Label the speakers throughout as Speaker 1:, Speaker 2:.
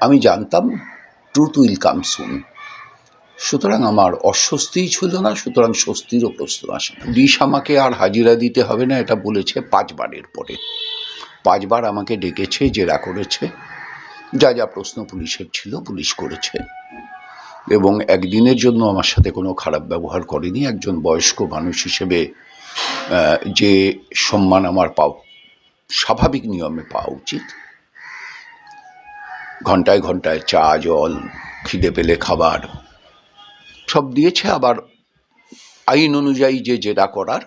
Speaker 1: আমি জানতাম truth will come সুন সুতরাং আমার অস্বস্তিই ছিল না, সুতরাং স্বস্তিরও প্রশ্ন আসে না। পুলিশ আমাকে আর হাজিরা দিতে হবে না, এটা বলেছে পাঁচবারের পরে। পাঁচবার আমাকে ডেকেছে, জেরা করেছে। যা যা প্রশ্ন পুলিশের ছিল, পুলিশ করেছে। এবং একদিনের জন্য আমার সাথে কোনো খারাপ ব্যবহার করেনি। একজন বয়স্ক মানুষ হিসেবে যে সম্মান আমার পাও, স্বাভাবিক নিয়মে পাওয়া উচিত। ঘন্টায় ঘন্টায় চা, জল, খিদে পেলে খাবার। সব দিয়েছে, আবার আইন অনুযায়ী যে জেরা করার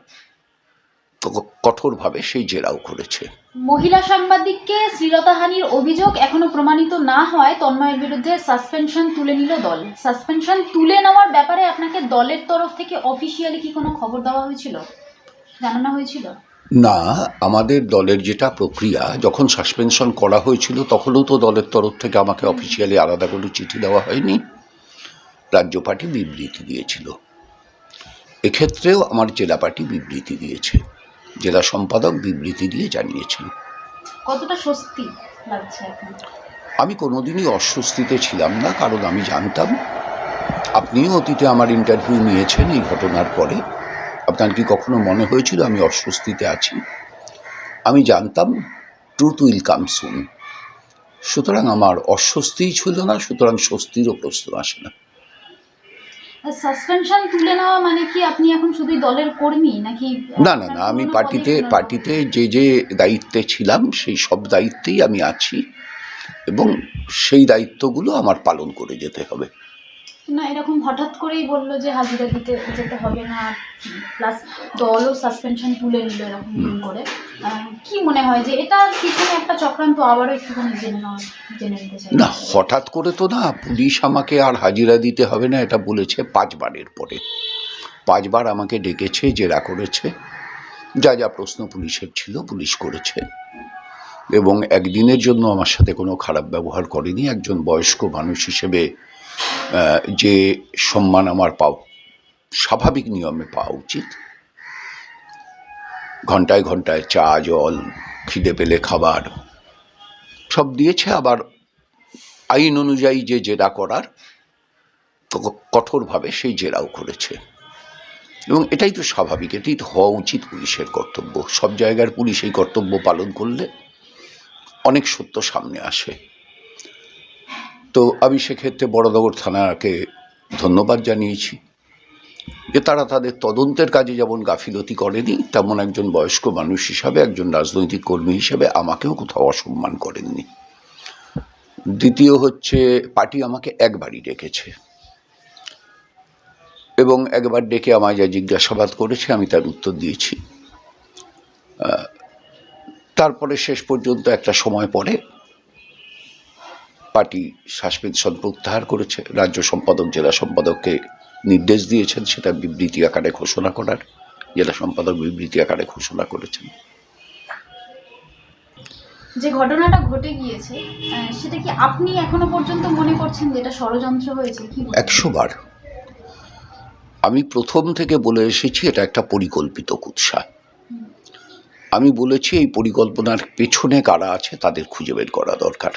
Speaker 1: কঠোরভাবে সেই জেরাও করেছে।
Speaker 2: মহিলা সাংবাদিককে শ্লীলতাহানির অভিযোগ এখনও প্রমাণিত না হয় তন্ময়ের বিরুদ্ধে সাসপেনশন তুলে নিল দল। সাসপেনশন তুলে নেওয়ার ব্যাপারে আপনাকে দলের তরফ থেকে অফিসিয়ালি কি কোনো খবর দেওয়া হয়েছিল? জানানো হয়েছিল?
Speaker 1: না আমাদের দলের যেটা প্রক্রিয়া যখন সাসপেনশন করা হয়েছিল তখনও তো দলের তরফ থেকে আমাকে অফিসিয়ালি আলাদা করে চিঠি দেওয়া হয়নি। রাজ্য পার্টি বিবৃতি দিয়েছিল। এক্ষেত্রেও আমার জেলা পার্টি বিবৃতি দিয়েছে। জেলা সম্পাদক বিবৃতি দিয়ে জানিয়েছেন
Speaker 2: কতটা স্বস্তি লাগছে
Speaker 1: আমি কোনোদিনই অস্বস্তিতে ছিলাম না কারণ আমি জানতাম আপনিও অতীতে আমার ইন্টারভিউ নিয়েছেন এই ঘটনার পরে। আপনার কি কখনো মনে হয়েছিল আমি অস্বস্তিতে আছি? আমি জানতাম ট্রুথ উইল কাম সুন সুতরাং আমার অস্বস্তিই ছিল না সুতরাং স্বস্তিরও প্রশ্ন আসে না।
Speaker 2: সাসপেনশন তুলে নেওয়া মানে কি আপনি এখন শুধু দলের কর্মী নাকি
Speaker 1: না না না আমি পার্টিতে পার্টিতে যে যে দায়িত্বে ছিলাম সেই সব দায়িত্বেই আমি আছি এবং সেই দায়িত্বগুলো আমার পালন করে যেতে হবে।
Speaker 2: না এরকম হঠাৎ করেই বলল যে হাজিরা দিতে যেতে হবে না প্লাস দলও সাসপেনশন তুলে নিল এরকম করে। কি মনে হয় যে এটা পিছনে একটা চক্রান্ত আবারও একটুখানি জেনে নেওয়া জেনে নিতে চাই।
Speaker 1: না হঠাৎ করে তো না পুলিশ আমাকে আর হাজিরা দিতে হবে না এটা বলেছে পাঁচবারের পরে। পাঁচবার আমাকে ডেকেছে জেরা করেছে। যা যা প্রশ্ন পুলিশের ছিল পুলিশ করেছে। এবং একদিনের জন্য আমার সাথে কোনো খারাপ ব্যবহার করেনি। একজন বয়স্ক মানুষ হিসেবে যে সম্মান আমার পাওয়া স্বাভাবিক নিয়মে পাওয়া উচিত। ঘন্টায় ঘন্টায় চা, জল, খিদে পেলে খাবার, সব দিয়েছে। আবার আইন অনুযায়ী যে জেরা করার কঠোরভাবে সেই জেরাও করেছে। এবং এটাই তো স্বাভাবিক, এটাই তো হওয়া উচিত পুলিশের কর্তব্য। সব জায়গার পুলিশ এই কর্তব্য পালন করলে অনেক সত্য সামনে আসে। তো আমি সেক্ষেত্রে বড়নগর থানাকে ধন্যবাদ জানিয়েছি যে তারা তাদের তদন্তের কাজে যেমন গাফিলতি করেনি, তেমন একজন বয়স্ক মানুষ হিসাবে, একজন রাজনৈতিক কর্মী হিসাবে আমাকেও কোথাও অসম্মান করেননি। দ্বিতীয় হচ্ছে, পার্টি আমাকে একবারই ডেকেছে। এবং একবার ডেকে আমায় যা জিজ্ঞাসাবাদ করেছে, আমি তার উত্তর দিয়েছি। তারপরে শেষ পর্যন্ত একটা সময় পরে পার্টি সাসপেনশন প্রত্যাহার করেছে। রাজ্য সম্পাদক জেলা সম্পাদককে নির্দেশ দিয়েছেন সেটা বিবৃতি আকারে ঘোষণা করার। জেলা সম্পাদক বিবৃতি আকারে ঘোষণা করেছেন।
Speaker 2: যে ঘটনাটা ঘটে গিয়েছে সেটা কি আপনি এখনও পর্যন্ত মনে করছেন যে এটা ষড়যন্ত্র হয়েছে? কি
Speaker 1: একশো বার আমি প্রথম থেকে বলে এসেছি এটা একটা পরিকল্পিত কুৎসা। আমি বলেছি এই পরিকল্পনার পেছনে কারা আছে তাদের খুঁজে বের করা দরকার।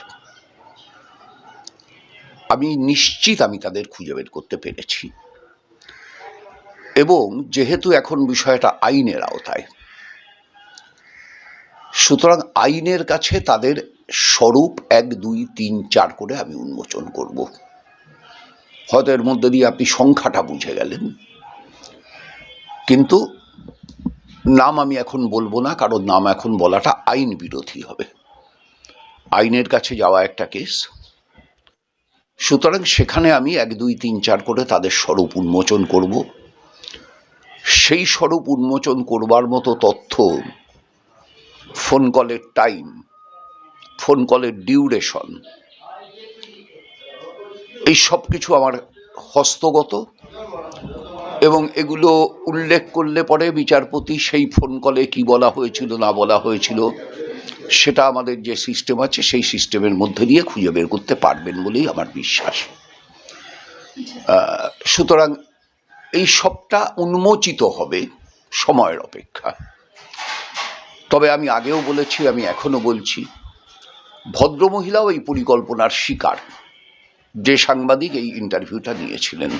Speaker 1: আমি নিশ্চিত আমি তাদের খুঁজে বের করতে পেরেছি। এবং যেহেতু এখন বিষয়টা আইনের আওতায়, সুতরাং আইনের কাছে তাদের স্বরূপ এক, দুই, তিন, চার করে আমি উন্মোচন করব। হয়তো এর মধ্যে দিয়ে আপনি সংখ্যাটা বুঝে গেলেন। কিন্তু নাম আমি এখন বলব না, কারণ নাম এখন বলাটা আইন বিরোধী হবে। আইনের কাছে যাওয়া একটা কেস। সুতরাং সেখানে আমি এক, দুই, তিন, চার করে তাদের স্বরূপ উন্মোচন করব। সেই স্বরূপ উন্মোচন করবার মতো তথ্য ফোন কলের টাইম, ফোন কলের ডিউরেশন, এই সব কিছু আমার হস্তগত এবং এগুলো উল্লেখ করলে পরে বিচারপতি সেই ফোন কলে কি বলা হয়েছিল, না বলা হয়েছিল সেটা আমাদের যে সিস্টেম আছে, সেই সিস্টেমের মধ্যে দিয়ে খুঁজে বের করতে পারবেন বলেই আমার বিশ্বাস। সুতরাং এই সবটা উন্মোচিত হবে সময়ের অপেক্ষা। তবে আমি আগেও বলেছি, আমি এখনও বলছি, ভদ্রমহিলাও এই পরিকল্পনার শিকার। যে সাংবাদিক এই ইন্টারভিউটা নিয়েছিলেন